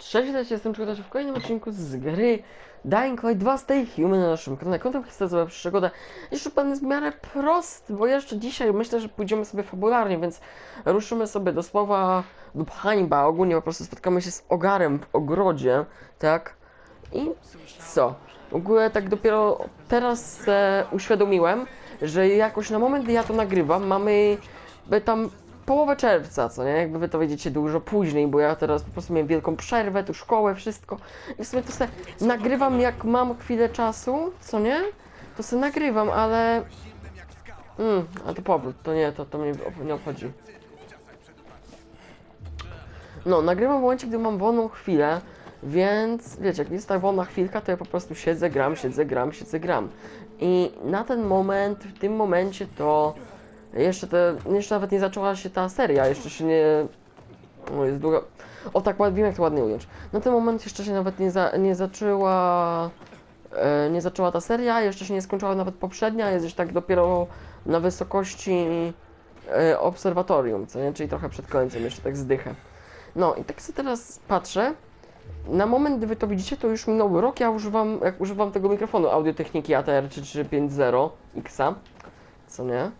Cześć, witajcie, jestem Przygotowy w kolejnym odcinku z gry Dying Light 2 Stay Human na naszym kanale. Kontem historię przygodę. Jeszcze pan jest w miarę prosty, bo jeszcze dzisiaj myślę, że pójdziemy sobie fabularnie, więc ruszymy sobie do słowa lub hańba. Ogólnie po prostu spotkamy się z ogarem w ogrodzie, tak? I co? W ogóle tak dopiero teraz e, uświadomiłem, że jakoś na moment, ja to nagrywam, mamy e, tam połowę czerwca, co nie? Jakby wy to wiedziecie dużo później, bo ja teraz po prostu miałem wielką przerwę, tu szkołę, wszystko. I w sumie to sobie nagrywam jak mam chwilę czasu, co nie? To sobie nagrywam, ale... Mm, a to powrót, to nie, to, to mnie nie obchodzi. No, nagrywam w momencie, gdy mam wolną chwilę, więc wiecie, jak jest ta wolna chwilka, to ja po prostu siedzę, gram, siedzę, gram, siedzę, gram. I na ten moment, w tym momencie to jeszcze, te, jeszcze nawet nie zaczęła się ta seria, jeszcze się nie... O, jest długa... O tak, wiem jak to ładnie ująć. Na ten moment jeszcze się nawet nie, za, nie zaczęła... E, nie zaczęła ta seria, jeszcze się nie skończyła nawet poprzednia, jest już tak dopiero na wysokości e, obserwatorium, co nie? Czyli trochę przed końcem, jeszcze tak zdychę. No i tak sobie teraz patrzę. Na moment, gdy wy to widzicie, to już minął rok, ja używam, jak używam tego mikrofonu Audio-Techniki ATR 3350 Xa, co nie?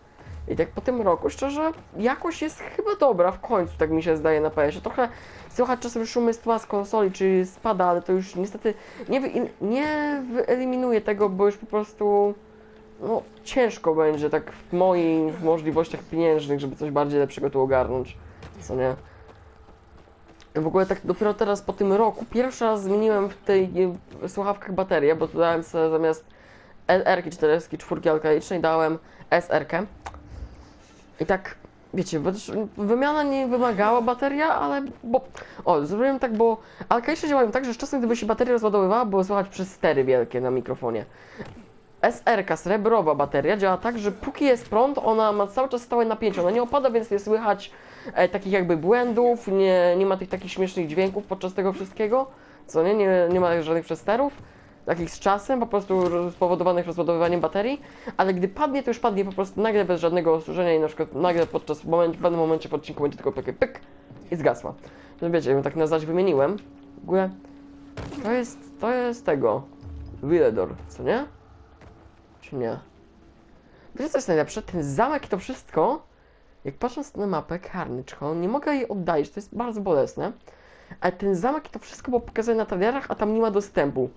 I tak po tym roku, szczerze, jakość jest chyba dobra w końcu, tak mi się zdaje na PS-ie. Trochę słychać czasem szumy z tła z konsoli, czy spada, ale to już niestety nie, wy, nie wyeliminuje tego, bo już po prostu no, ciężko będzie tak w moich możliwościach pieniężnych, żeby coś bardziej lepszego tu ogarnąć, co nie? W ogóle tak dopiero teraz po tym roku, pierwszy raz zmieniłem w tej e, słuchawkach baterię, bo tu dałem sobie zamiast LR-ki 4 czwórki alkalicznej dałem SR-kę. I tak, wiecie, wymiana nie wymagała bateria, ale bo... O, zrobiłem tak, bo alkaliczne działają tak, że czasem gdyby się bateria rozładowywała, było słychać przez stery wielkie na mikrofonie. SR-ka, srebrowa bateria, działa tak, że póki jest prąd, ona ma cały czas stałe napięcie, ona nie opada, więc nie słychać e, takich jakby błędów, nie, nie ma tych takich śmiesznych dźwięków podczas tego wszystkiego, co nie, nie, nie ma żadnych przesterów, takich z czasem, po prostu spowodowanych rozładowywaniem baterii, ale gdy padnie, to już padnie po prostu nagle bez żadnego osłużenia i na przykład nagle podczas moment, w pewnym momencie w odcinku będzie tylko takie pyk i zgasła. No wiecie, ja tak na zaś wymieniłem, w ogóle to jest, to jest tego, Villedor, co nie? Czy nie? Wiecie co jest najlepsze? Ten zamek i to wszystko, jak patrząc na mapę Hall, nie mogę jej oddalić, to jest bardzo bolesne, ale ten zamek i to wszystko było pokazane na talerach, a tam nie ma dostępu.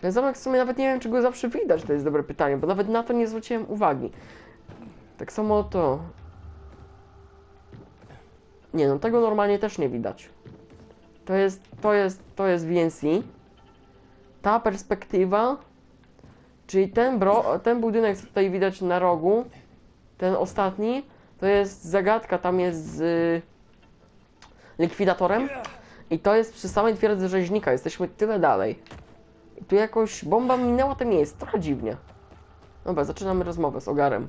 Ten zamek w sumie nawet nie wiem, czy go zawsze widać, to jest dobre pytanie, bo nawet na to nie zwróciłem uwagi. Tak samo to... Nie no, tego normalnie też nie widać. To jest, to jest, to jest VNC. Ta perspektywa, czyli ten, bro, ten budynek, co tutaj widać na rogu, ten ostatni, to jest zagadka, tam jest z y, likwidatorem. I to jest przy samej twierdzy rzeźnika, jesteśmy tyle dalej. Tu jakoś bomba minęła to miejsce, trochę dziwnie. Dobra, zaczynamy rozmowę z Ogarem.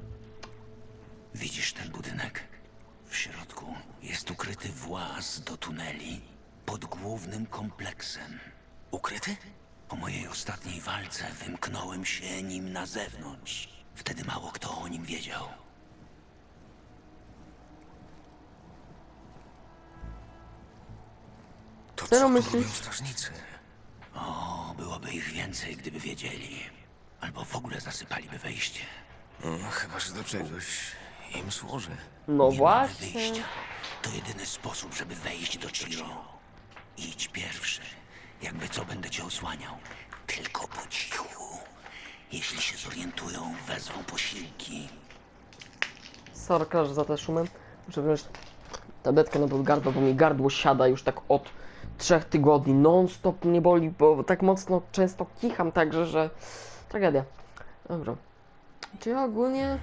Widzisz ten budynek? W środku jest ukryty właz do tuneli pod głównym kompleksem. Ukryty? Po mojej ostatniej walce wymknąłem się nim na zewnątrz. Wtedy mało kto o nim wiedział. To Co co tu myślisz? robią strażnicy? O, byłoby ich więcej, gdyby wiedzieli. Albo w ogóle zasypaliby wejście. No, chyba, że do czegoś im służy. No Nie mamy właśnie. wyjścia. To jedyny sposób, żeby wejść do Ciro. Idź pierwszy. Jakby co będę cię osłaniał. Tylko po cichu. Jeśli się zorientują, wezwą posiłki. Sorka, że za te szumy. Muszę wziąć tabletkę na ból gardła, bo mi gardło siada już tak od trzech tygodni. Non-stop mnie boli, bo tak mocno często kicham także, że tragedia. Dobra. Czyli ogólnie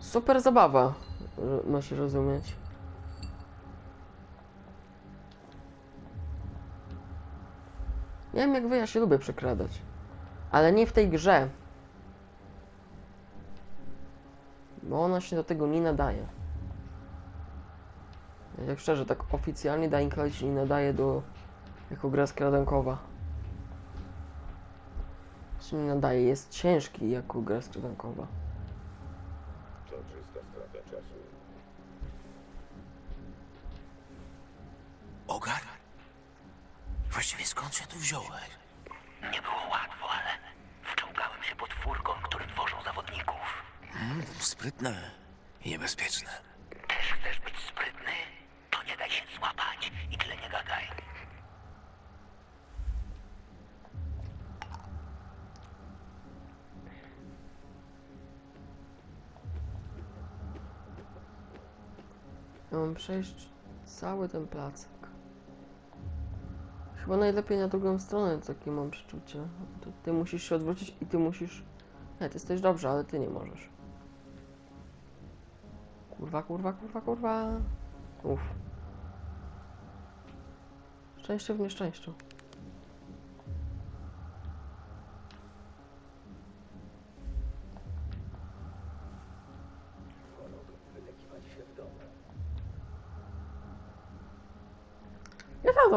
super zabawa, że- masz rozumieć. Nie wiem jak wy, ja się lubię przekradać. Ale nie w tej grze. Bo ona się do tego nie nadaje. Jak szczerze, tak oficjalnie Dying Light się nie nadaje do... jako gra skradankowa. Się nie nadaje, jest ciężki jako gra skradankowa. To czysta strata czasu. Ogar? Właściwie skąd się tu wziąłeś? Nie było łatwo, ale wczołgałem się pod furgon, którym wożą zawodników. Mm, sprytne i niebezpieczne. Przejść cały ten placek. Chyba najlepiej na drugą stronę, takie mam przeczucie. Ty musisz się odwrócić i ty musisz... Nie, ty jesteś dobrze, ale ty nie możesz. Kurwa, kurwa, kurwa, kurwa. Uff. Szczęście w nieszczęściu.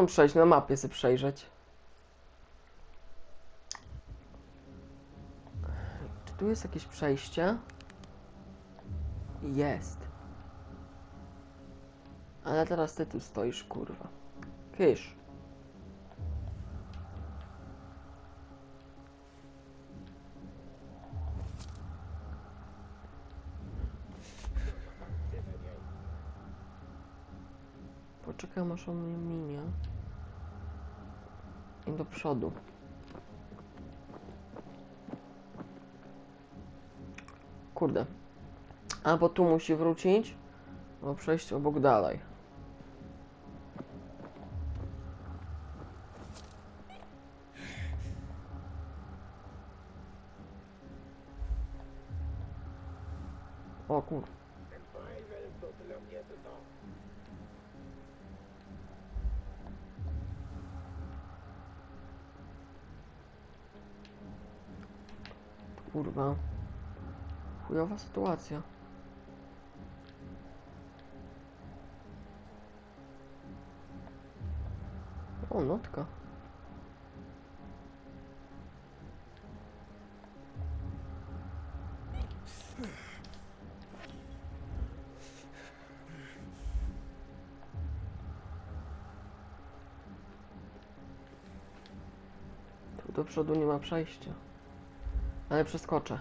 Tam przejść? Na mapie sobie przejrzeć. Czy tu jest jakieś przejście? Jest. Ale teraz ty tu stoisz, kurwa. Kysz. Poczekam aż on minie. I do przodu. Kurde. A bo tu musi wrócić. Bo przejść obok dalej. O kur... Kurwa. Chujowa sytuacja. O, notka. Tu do przodu nie ma przejścia. Ale przeskoczę.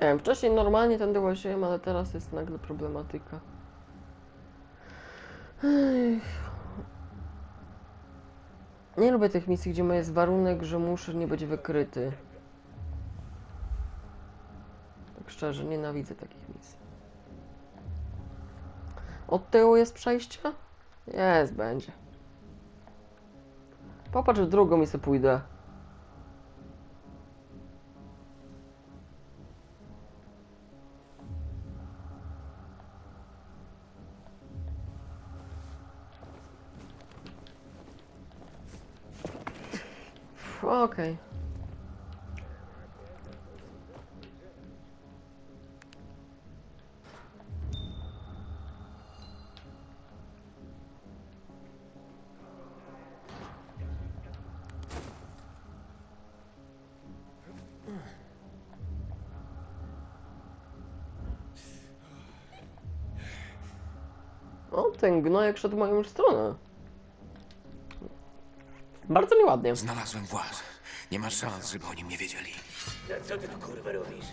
Nie wiem, wcześniej normalnie tędy łaziłem, ale teraz jest nagle problematyka. Ech. Nie lubię tych misji, gdzie jest warunek, że muszę nie być wykryty. Tak szczerze, nienawidzę takich misji. Od tyłu jest przejście? Jest, będzie. Popatrz w drugą i sobie pójdę. Okej. O, ten gnojek szedł w moją stronę. Bardzo nieładnie. Znalazłem włas. Nie ma szans, żeby o nim nie wiedzieli. Co ty tu kurwa robisz?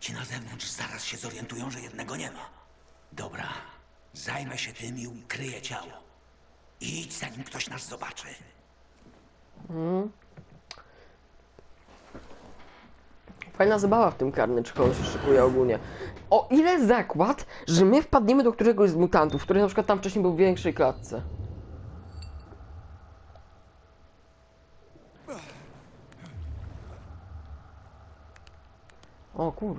Ci na zewnątrz zaraz się zorientują, że jednego nie ma. Dobra, zajmę się tym i ukryję ciało. Idź, zanim ktoś nas zobaczy. Fajna zabawa w tym karnyczku się szykuje ogólnie. O ile zakład, że my wpadniemy do któregoś z mutantów, który na przykład tam wcześniej był w większej klatce. O kur...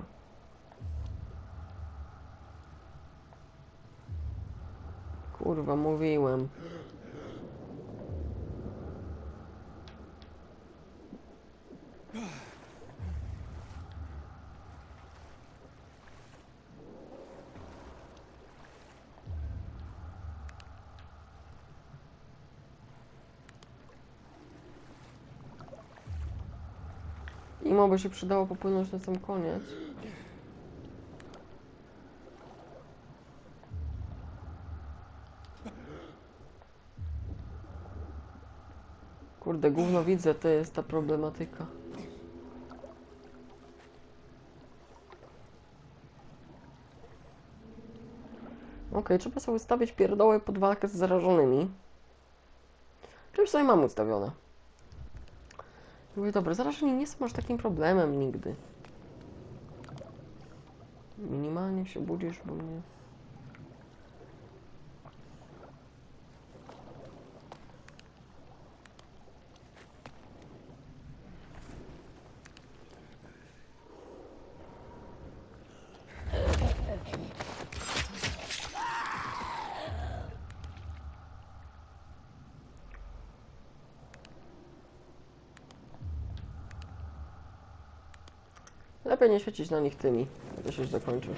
Kurwa, mówiłem. By się przydało popłynąć na sam koniec. Kurde, gówno widzę, to jest ta problematyka. Okej, trzeba sobie ustawić pierdoły pod walkę z zarażonymi. Czymś sobie mam ustawione. Mówię, dobra, zarażeni nie są aż takim problemem nigdy. Minimalnie się budzisz, bo mnie... Lepiej nie świecić na nich tymi. To się zakończy.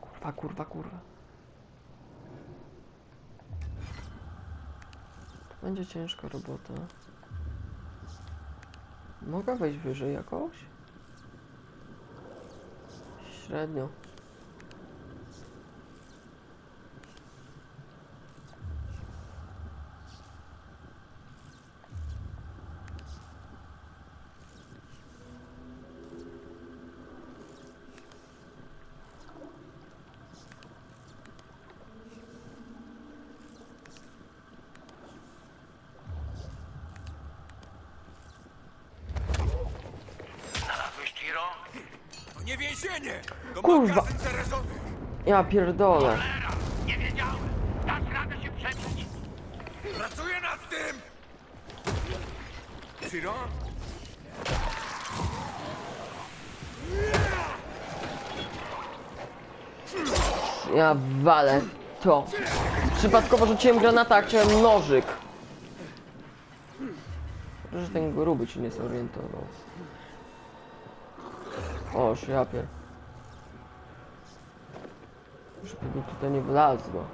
Kurwa, kurwa, kurwa. Będzie ciężka robota. Mogę wejść wyżej jakoś? Średnio. Znalazłeś Ciro? To nie więzienie! To Kurwa. magazyn zarażony! Ja pierdolę. Nie wiedziałem! Dasz radę się przebić! Pracuję nad tym! Ciro? Ja walę to. Przypadkowo rzuciłem granata, a chciałem nożyk. Że ten gruby się nie zorientował. O, szjapier. Żeby tutaj nie wlazło.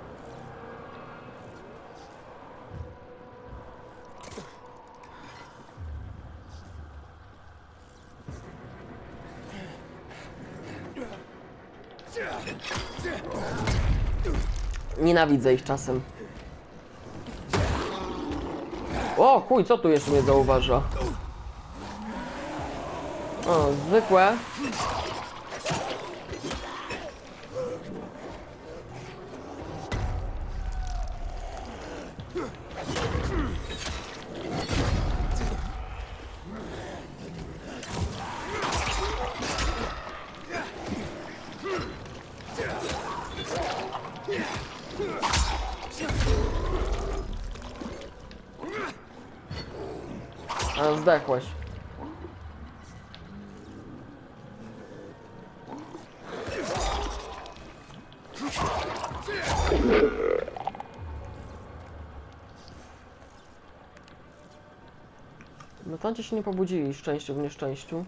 Nienawidzę ich czasem. O, kuj, co tu jeszcze mnie zauważa? O, zwykłe. A, zdechłeś. Mutanci się nie pobudzili, szczęście w nieszczęściu.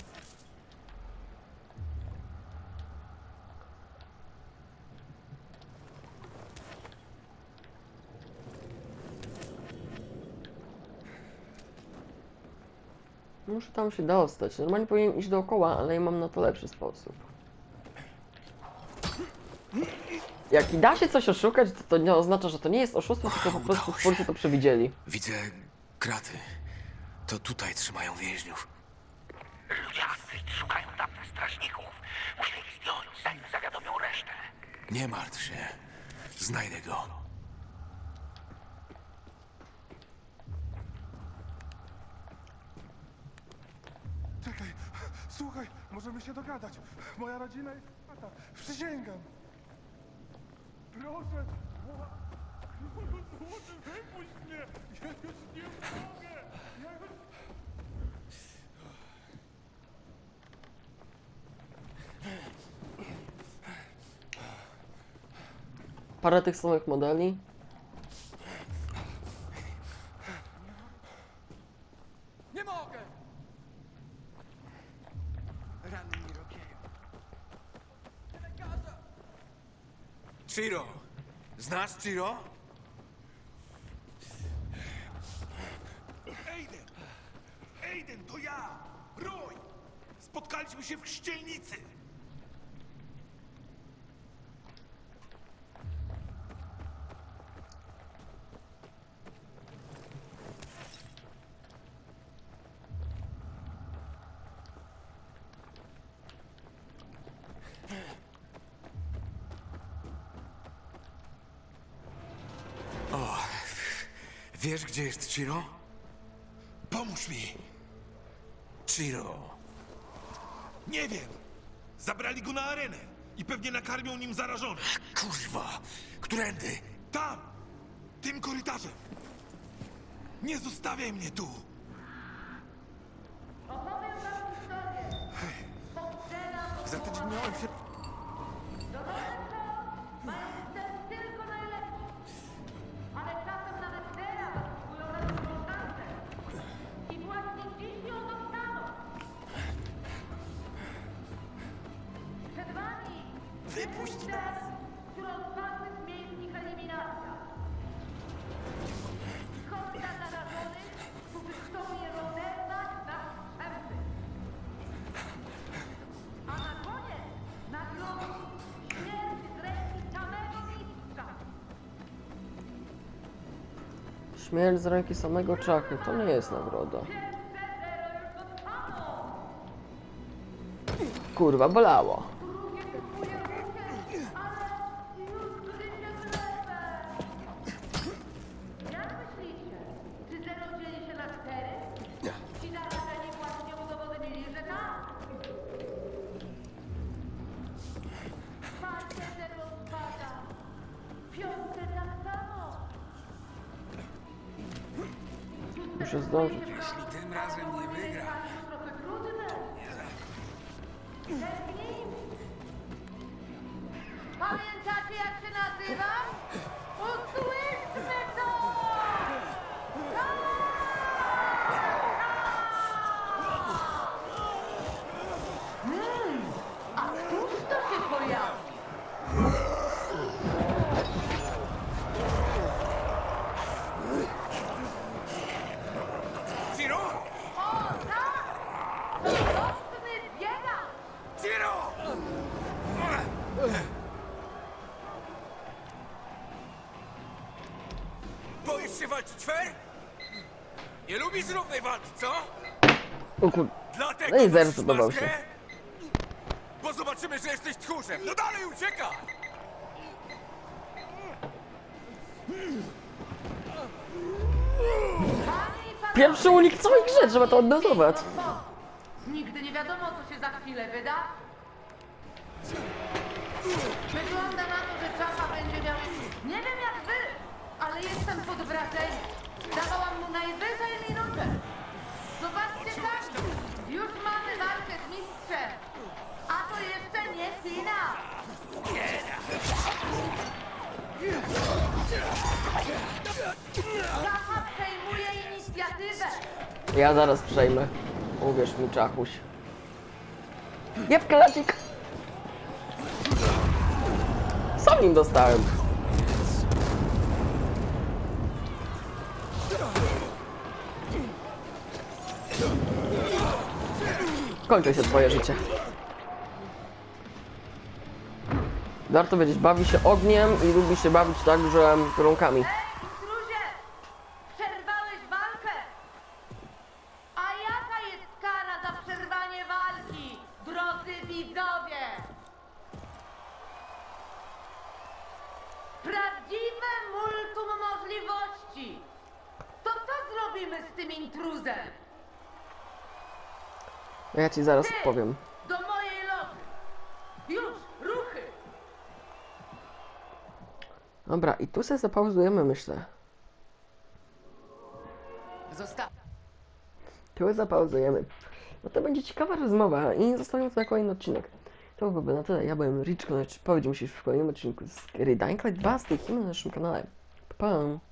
Muszę tam się dostać. Normalnie powinienem iść dookoła, ale ja mam na to lepszy sposób. Jak i da się coś oszukać, to to nie oznacza, że to nie jest oszustwo, tylko po prostu twórcy to przewidzieli. Widzę kraty. To tutaj trzymają więźniów. Ludziascy szukają dawnych strażników. Muszę ich zdjąć, zanim zawiadomią resztę. Nie martw się. Znajdę go. Czekaj, słuchaj, możemy się dogadać. Moja rodzina jest chata. Przysięgam. Proszę, wypuść mnie! Ja już nie mogę! Parę tych samych modeli. Nie mogę! Rany mi rokieją. Lekarza! Ciro! Znasz Ciro? Aiden, to ja! Roy! Spotkaliśmy się w chrzcielnicy! Wiesz, gdzie jest Chiro? Pomóż mi! Chiro. Nie wiem! Zabrali go na arenę i pewnie nakarmią nim zarażonych. Kurwa! Którędy? Tam! Tym korytarzem! Nie zostawiaj mnie tu! Za tydzień miałem się... Śmierć z ręki samego Czachy, to nie jest nagroda. Kurwa, bolało. Walczyć fair? Nie lubisz równej walki, co? O kur... Dlatego No i nosisz zarecytował maskę? się. Bo zobaczymy, że jesteś tchórzem. No dalej ucieka! Pierwszy unik w całej grze, trzeba to odnotować. Nigdy nie wiadomo, co się za chwilę wyda. Wygląda na to, że Czacha będzie miał... Nie wiem ale jestem pod wrażeniem. Dawałam mu najwyżej minutę. Zobaczcie tak, już mamy walkę z mistrzem. A to jeszcze nie finał. Czacha przejmuje inicjatywę. Ja zaraz przejmę. Uwierz mi, Czachuś. Jeb, kalacik! Sam nim dostałem. Kończy się twoje życie. Warto wiedzieć, bawi się ogniem i lubi się bawić także rąkami. Struzie! Przerwałeś walkę! A jaka jest kara za przerwanie walki, drodzy widzowie? Prawdziwe multum możliwości! To co zrobimy z tym intruzem? Ja ci zaraz Ty, powiem. do mojej loży! Już, ruchy! Dobra, i tu sobie zapauzujemy, myślę. Zostaw. Tu zapauzujemy. No to będzie ciekawa rozmowa i zostawiam to na kolejny odcinek. To byłoby na tyle. Ja byłem Rich, lecz powiedział się już w kolejnym odcinku z gry Dying Light 2 z tej chwili na naszym kanale. Pa! pa.